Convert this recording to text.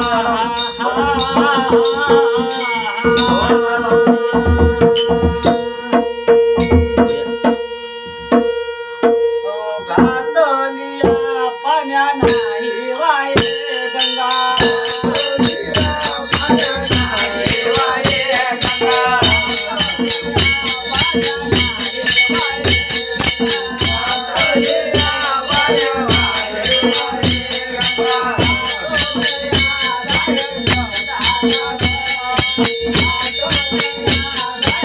ha ha